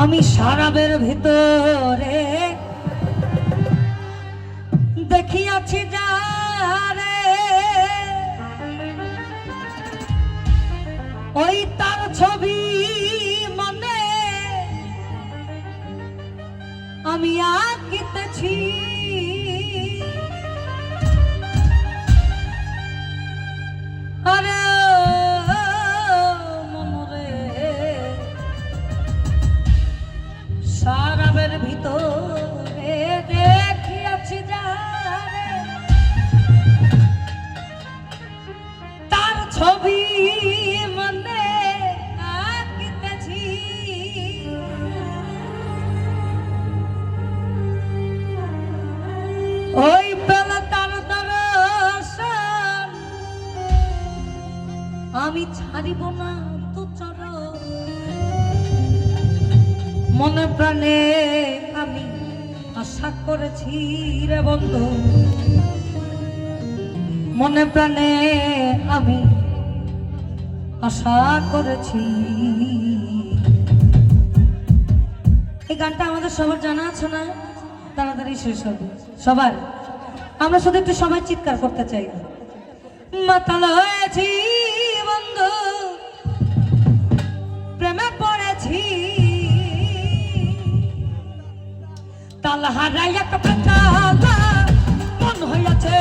আমি সারাবের ভিতরে। দেখিয়াছি যারে। ওই তার ছবি মনে আমি আঁকিতেছি। ছাড়িব না তো চলো। মনে প্রাণে আমি আশা করেছি রে বন্ধু। মনে প্রাণে আমি আশা করেছি। এই গানটা আমাদের সবার জানা আছে না? তাড়াতাড়ি শেষ হবে। সবার? আমরা শুধু একটু সবাই চিৎকার করতে চাই। মাতাল হয়েছি প্রেমে পড়েছি। তাল হারাই এক বেতালা মন হইয়াছে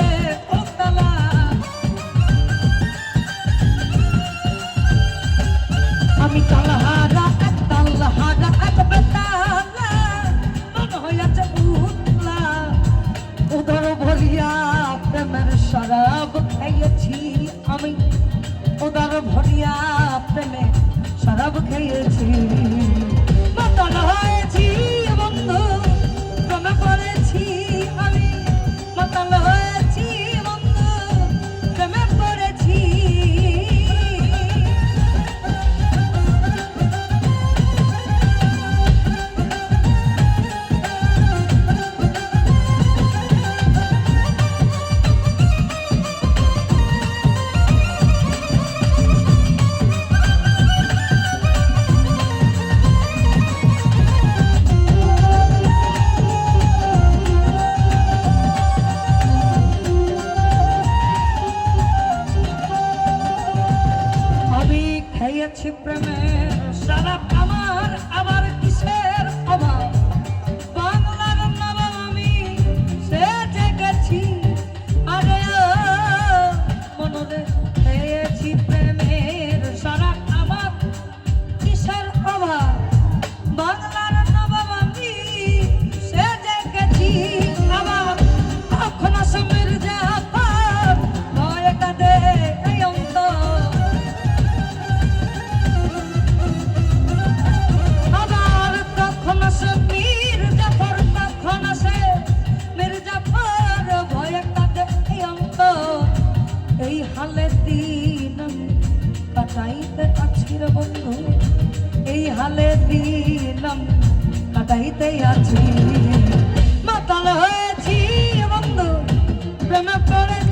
আছি বন্ধু এই হালে দিলাম কাটাইতে আছি। মাতাল হয়েছি বন্ধু প্রেমে পড়েছি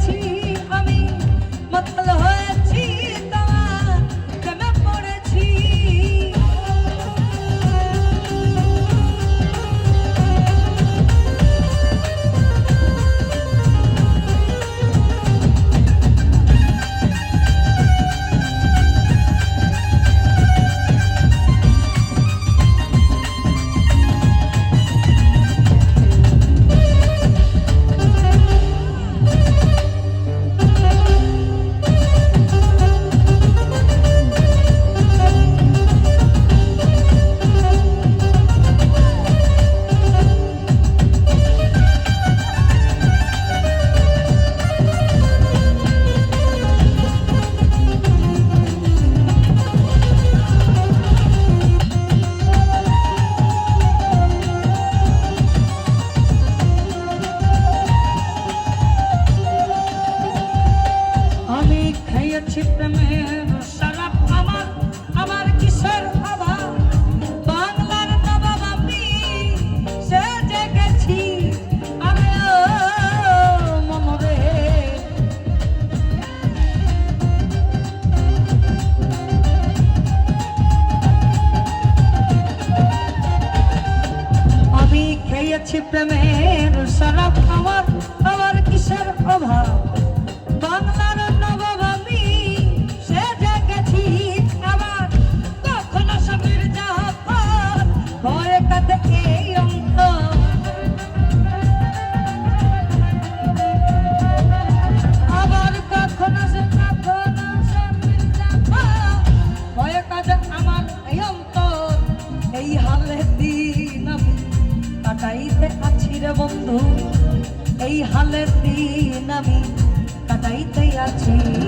দিন আমি